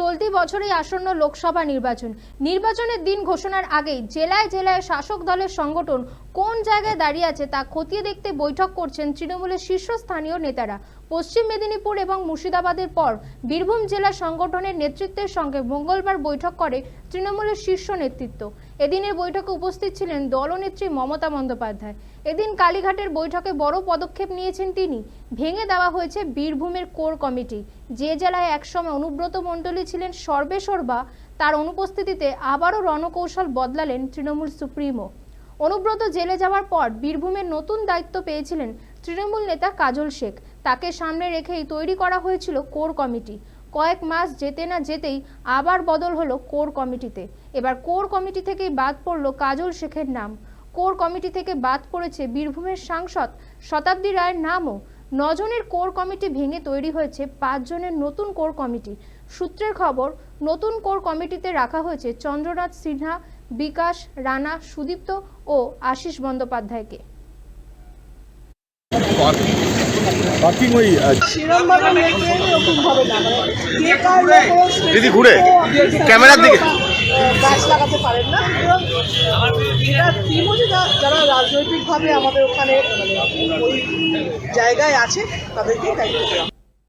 চলতি বছরেই আসন্ন লোকসভা নির্বাচন। নির্বাচনের দিন ঘোষণার আগেই জেলায় জেলায় শাসক দলের সংগঠন কোন জায়গায় দাঁড়িয়ে আছে তা খতিয়ে দেখতে বৈঠক করছেন তৃণমূলের শীর্ষস্থানীয় নেতারা। পশ্চিম মেদিনীপুর এবং মুর্শিদাবাদের পর বীরভূম জেলা সংগঠনের নেতৃত্বের সঙ্গে মঙ্গলবার বৈঠক করে তৃণমূলের শীর্ষ নেতৃত্ব। এদিনের বৈঠকে উপস্থিত ছিলেন দলনেত্রী মমতা বন্দ্যোপাধ্যায়। এদিন কালীঘাটের বৈঠকে বড় পদক্ষেপ নিয়েছেন তিনি। ভেঙে দেওয়া হয়েছে বীরভূমের কোর কমিটি। যে জেলায় একসময় অনুব্রত মণ্ডলী ছিলেন সর্বেসর্বা তার অনুপস্থিতিতে আবারও রণকৌশল বদলালেন তৃণমূল সুপ্রিমো। অনুব্রত জেলে যাওয়ার পর বীরভূমের নতুন দায়িত্ব পেয়েছিলেন তৃণমূল নেতা কাজল শেখ। তাকে সামনে রেখেই তৈরি করা হয়েছিল কোর কমিটি। কয়েক মাস যেতে না যেতেই আবার বদল হলো কোর কমিটিতে। এবার কোর কমিটি থেকেই বাদ পড়ল কাজল শেখের নাম। কোর কমিটি থেকে বাদ পড়েছে বীরভূমের সাংসদ শতাব্দী রায়ের নামও। নজনের কোর কমিটি ভেঙে তৈরি হয়েছে পাঁচজনের নতুন কোর কমিটি। সূত্রের খবর নতুন কোর কমিটিতে রাখা হয়েছে চন্দ্রনাথ সিনহা বিকাশ রানা সুদীপ্ত ও আশিস বন্দ্যোপাধ্যায়কে। পার্কিং ওই দিদি ঘুরে, ক্যামেরার দিকে। গাছ লাগাতে পারেন না। এটা টিমও যা- যারা রাজনৈতিকভাবে আমাদের ওখানে মানে ওই জায়গায় আছে তাদেরকেই দায়িত্ব দেওয়া